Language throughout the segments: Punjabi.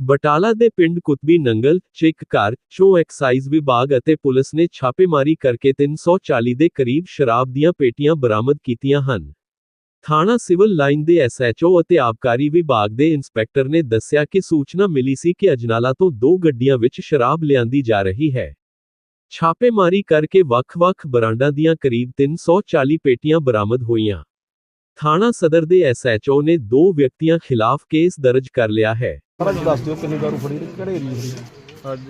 ਬਟਾਲਾ ਦੇ ਪਿੰਡ ਕੁਤਬੀ ਨੰਗਲ 'ਚ ਇੱਕ ਘਰ 'ਚੋਂ ਐਕਸਾਈਜ਼ ਵਿਭਾਗ ਅਤੇ ਪੁਲਿਸ ਨੇ ਛਾਪੇਮਾਰੀ ਕਰਕੇ 340 ਦੇ ਕਰੀਬ ਸ਼ਰਾਬ ਦੀਆਂ ਪੇਟੀਆਂ ਬਰਾਮਦ ਕੀਤੀਆਂ ਹਨ। ਥਾਣਾ ਸਿਵਲ ਲਾਈਨ ਦੇ ਐਸਐਚਓ ਅਤੇ ਆਬਕਾਰੀ ਵਿਭਾਗ ਦੇ ਇੰਸਪੈਕਟਰ ਨੇ ਦੱਸਿਆ ਕਿ ਸੂਚਨਾ ਮਿਲੀ ਸੀ ਕਿ ਅਜਨਾਲਾ ਤੋਂ ਦੋ ਗੱਡੀਆਂ ਵਿੱਚ ਸ਼ਰਾਬ ਲਿਆਂਦੀ ਜਾ ਰਹੀ ਹੈ। ਛਾਪੇਮਾਰੀ ਕਰਕੇ ਵੱਖ-ਵੱਖ ਬਰਾਂਡਾਂ ਦੀਆਂ ਕਰੀਬ 340 ਪੇਟੀਆਂ ਬਰਾਮਦ ਹੋਈਆਂ। ਥਾਣਾ ਸਦਰ ਦੇ ਐਸਐਚਓ ਨੇ ਦੋ ਵਿਅਕਤੀਆਂ ਖਿਲਾਫ ਕੇਸ ਦਰਜ ਕਰ ਲਿਆ ਹੈ। ਸਾਰਾ ਜੀ ਦੱਸ ਦਿਓ ਕਿੰਨੀ ਦਾਰੂ ਫੜੀ ਤੇ ਕਿਹੜੇ ਏਰੀਏ ਫੜੀ ਅੱਜ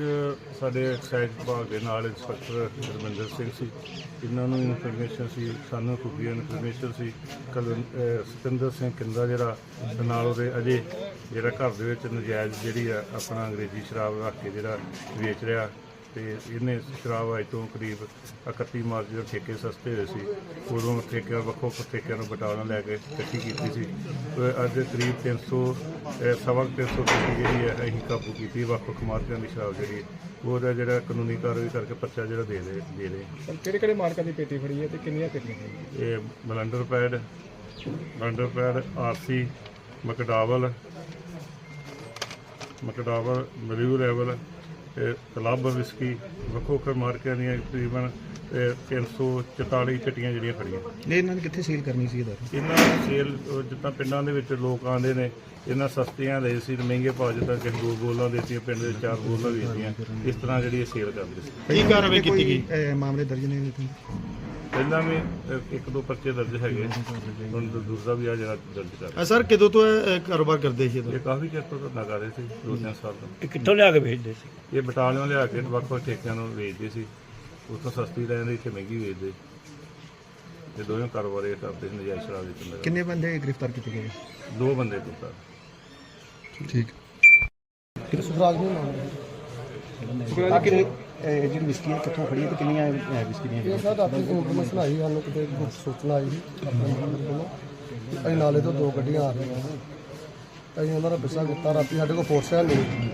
ਸਾਡੇ ਐਕਸਾਈਜ਼ ਵਿਭਾਗ ਦੇ ਨਾਲ ਇੰਸਪੈਕਟਰ ਰਮਿੰਦਰ ਸਿੰਘ ਸੀ। ਇਹਨਾਂ ਨੂੰ ਇਨਫੋਰਮੇਸ਼ਨ ਸੀ ਸਾਨੂੰ ਖੁਫੀਆ ਇਨਫੋਰਮੇਸ਼ਨ ਸੀ। ਕਲ ਸਤਿੰਦਰ ਸਿੰਘ ਕਿੰਦਾ ਜਿਹੜਾ ਤੇ ਨਾਲ ਉਹਦੇ ਅਜੇ ਜਿਹੜਾ ਘਰ ਦੇ ਵਿੱਚ ਨਜਾਇਜ਼ ਜਿਹੜੀ ਆ ਆਪਣਾ ਅੰਗਰੇਜ਼ੀ ਸ਼ਰਾਬ ਰੱਖ ਕੇ ਜਿਹੜਾ ਵੇਚ ਰਿਹਾ। ਤੇ ਇਹਨੇ ਸ਼ਰਾਬ ਅੱਜ ਤੋਂ ਕਰੀਬ 31 ਮਾਰਚ ਜਦੋਂ ਠੇਕੇ ਸਸਤੇ ਹੋਏ ਸੀ ਉਦੋਂ ਠੇਕਿਆਂ ਵੱਖੋ ਵੱਖ ਠੇਕਿਆਂ ਨੂੰ ਬਟਾਲਾ ਲੈ ਕੇ ਇਕੱਠੀ ਕੀਤੀ ਸੀ। ਤੇ ਅੱਜ ਕਰੀਬ 300 ਅਹ ਸਵਾ ਕੁ 300 ਪੇਟੀ ਜਿਹੜੀ ਹੈ ਅਸੀਂ ਕਾਬੂ ਕੀਤੀ ਵੱਖ ਵੱਖ ਮਾਰਕਿਆਂ ਦੀ ਸ਼ਰਾਬ ਜਿਹੜੀ ਉਹਦਾ ਜਿਹੜਾ ਕਾਨੂੰਨੀ ਕਾਰਵਾਈ ਕਰਕੇ ਪਰਚਾ ਜਿਹੜਾ ਦੇ ਦੇ ਦੇ ਰਹੇ ਕਿਹੜੇ ਕਿਹੜੇ ਮਾਰਕਾਂ ਦੀ ਪੇਟੀ ਫੜੀ ਹੈ ਤੇ ਕਿੰਨੀਆਂ ਫੜੀਆਂ ਇਹ blender pride blender pride RC McDowell McDowell ਮਰੀੂ level club whisky ਵੱਖੋ ਵੱਖ ਮਾਰਕਿਆਂ ਦੀਆਂ ਤਕਰੀਬਨ ਇਹ 344 ਚਟੀਆਂ ਜਿਹੜੀਆਂ ਫੜੀਆਂ ਇਹ ਇਹਨਾਂ ਨੇ ਕਿੱਥੇ ਸੇਲ ਕਰਨੀ ਸੀ ਇਹ ਦਾਰੂ? ਇਹਨਾਂ ਦੀ ਸੇਲ ਅਹ ਜਿੱਦਾਂ ਪਿੰਡਾਂ ਦੇ ਵਿੱਚ ਲੋਕ ਆਉਂਦੇ ਨੇ ਇਹਨਾਂ ਸਸਤੀਆਂ ਦੇ ਸੀ ਤੇ ਮਹਿੰਗੇ ਭਾਅ ਜਿੱਦਾਂ ਕਿ ਦੋ ਬੋਲਾਂ ਦੇਤੀਆਂ ਪਿੰਡ ਦੇ ਚਾਰ ਬੋਲਾਂ ਵੇਚਦੀਆਂ ਇਸ ਤਰ੍ਹਾਂ ਜਿਹੜੀ ਇਹ ਸੇਲ ਕਰਦੇ ਸੀ। ਕੀ ਕਾਰਵਾਈ ਕੀਤੀ ਗਈ? ਮਾਮਲੇ ਦਰਜ ਨੇ ਇਹਦੇ ਤੇ? ਪਹਿਲਾਂ ਵੀ ਅਹ, ਇੱਕ ਦੋ ਪਰਚੇ ਦਰਜ ਹੈਗੇ। ਹੁਣ ਦੂ- ਦੂਸਰਾ ਵੀ ਆ ਜਿਹੜਾ ਦਰਜ ਕਰ ਅ, ਸਰ ਕਦੋਂ ਤੋਂ ਇਹ ਇਹ ਕਾਰੋਬਾਰ ਕਰਦੇ ਸੀ ਇਹ ਕਾਫੀ ਚਿਰ ਤੋਂ ਧਰਨਾ ਕਰ ਰਹੇ ਸੀ ਦੋ ਤਿੰਨ ਸਾਲ ਤੋਂ। ਇਹ ਕਿੱਥੋਂ ਲਿਆ ਕੇ ਵੇਚਦੇ ਸੀ? ਇਹ ਬਟਾਲਿਓਂ ਲਿਆ ਕੇ ਵੱਖ ਵੱਖ ਠੇਕਿਆਂ ਨੂੰ ਵੇਚਦੇ ਸੀ। ਉੱਥੋਂ ਸਸਤੀ ਲੈਂਦੇ ਇੱਥੇ ਮਹਿੰਗੀ ਵੇਚਦੇ। ਤੇ ਦੋਵੇਂ ਕਾਰੋਬਾਰ ਇਹ ਕਰਦੇ ਸੀ ਨਜਾਇਜ਼ ਸ਼ਰਾਬ ਵੇਚਣ ਦਾ ਕਿੰਨੇ ਬੰਦੇ ਗ੍ਰਿਫਤਾਰ ਕੀਤੇ ਗਏ? ਦੋ ਬੰਦੇ ਟੁੱਟਾ ਠੀਕ। ਸੁਖਰਾਜ ਨੂੰ ਸੁਖਰਾਜ ਕਿੰਨੀ ਇਹ ਜਿਹੜੀ ਵਿਸਕੀ ਹੈ ਕਿੱਥੋਂ ਫੜੀ ਹੈ ਤੇ ਕਿੰਨੀਆਂ ਇਹ ਵਿਸਕੀ ਦੀਆਂ? ਇਹ ਸਾਡਾ ਆਪਣੀ ਇਨਫੋਰਮੇਸ਼ਨ ਆਈ ਸਾਨੂੰ ਕਿਤੇ ਗੁਪਤ ਸੂਚਨਾ ਆਈ ਸੀ ਆਪਣੇ ਨੰਬਰ ਕੋਲੋਂ। ਕਿ ਅਸੀਂ ਨਾਲੇ ਤੋਂ ਦੋ ਗੱਡੀਆਂ ਆ ਰਹੀਆਂ ਨੇ ਅਸੀਂ ਉਹਨਾਂ ਦਾ ਪਿੱਛਾ ਕੀਤਾ ਰਾਤੀ ਸਾਡੇ ਕੋਲ ਫੋਰਸ ਹੈ ਨਹੀਂ।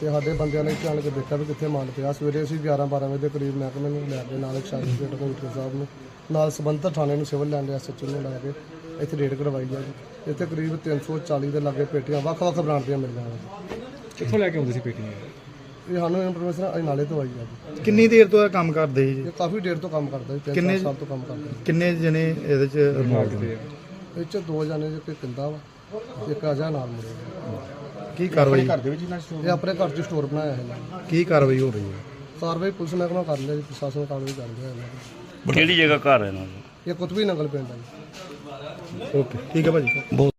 ਤੇ ਸਾਡੇ ਬੰਦਿਆਂ ਨੇ ਚੱਲ ਕੇ ਦੇਖਿਆ ਵੀ ਕਿੱਥੇ ਮਾਲ ਪਿਆ। ਸਵੇਰੇ ਅਸੀਂ 11 12 ਵਜੇ ਦੇ ਕਰੀਬ ਮਹਿਕਮੇ ਨੂੰ ਲੈ ਕੇ ਨਾਲ ਐਕਸਾਈਜ਼ ਕਮਿਸ਼ਨਰ ਸਾਹਿਬ ਨੂੰ ਨਾਲ ਸੰਬੰਧਿਤ ਥਾਣੇ ਨੂੰ ਸਿਵਲ ਲੈਂਡ ਐਸਐਚਓ ਨੂੰ ਲੈ ਕੇ ਇੱਥੇ ਰੇਡ ਕਰਵਾਈ ਆ ਜੀ। ਇੱਥੇ ਕਰੀਬ 340 ਦੇ ਲਾਗੇ ਪੇਟੀਆਂ ਵੱਖ-ਵੱਖ ਬ੍ਰਾਂਡ ਦੀਆਂ ਮਿਲ ਜਾਣਗੀਆਂ ਕਿੱਥੋਂ ਲੈ ਕੇ ਆਉਂਦੇ ਸੀ ਪੇਟੀਆਂ? ਇਹ ਸਾਨੂੰ ਇਨਫੋਰਮੇਸ਼ਨ ਅਸੀਂ ਨਾਲੇ ਤੋਂ ਆਈ ਆ ਜੀ। ਕਿੰਨੀ ਦੇਰ ਤੋਂ ਇਹ ਕੰਮ ਕਰਦੇ ਸੀ ਜੀ? ਇਹ ਕਾਫੀ ਦੇਰ ਤੋਂ ਕੰਮ ਕਰਦਾ ਜੀ ਤਿੰਨ ਕਿੰਨੇ- ਚਾਰ ਸਾਲ ਤੋਂ ਕੰਮ ਕਰਦਾ ਜੀ ਕਿੰਨੇ ਜਣੇ ਇਹਦੇ ਚ ਇਨਵੋਲਵ ਨੇ? ਇਹ ਚ ਦੋ ਜਾਣੇ ਜੇ ਕੋਈ ਕਿੰਦਾ ਵਾ ਇੱਕ ਅਜਾ ਨਾਲ ਮੁੰਡੇ ਕੀ ਕਾਰਵਾਈ? ਦੇ ਵਿੱਚ ਇਹਨਾਂ ਇਹ ਆਪਣੇ ਘਰ 'ਚ ਸਟੋਰ ਬਣਾਇਆ ਹੈ ਇਹਨਾਂ ਨੇ। ਕੀ ਕਾਰਵਾਈ ਹੋ ਰਹੀ ਹੈ? ਕਾਰਵਾਈ ਪੁਲਿਸ ਮਹਿਕਮਾ ਕਰ ਲਿਆ ਜੀ ਪ੍ਰਸ਼ਾਸਨ ਕਾਰਵਾਈ ਕਰ ਰਿਹਾ ਇਹਨਾਂ ਦੀ। ਕਿਹੜੀ ਜਗ੍ਹਾ ਘਰ ਹੈ ਇਹਨਾਂ ਦਾ? ਇਹ ਕੁਤਬੀ ਨੰਗਲ ਪਿੰਡ ਹੈ ਜੀ। ਓਕੇ ਠੀਕ ਹੈ ਭਾਜੀ।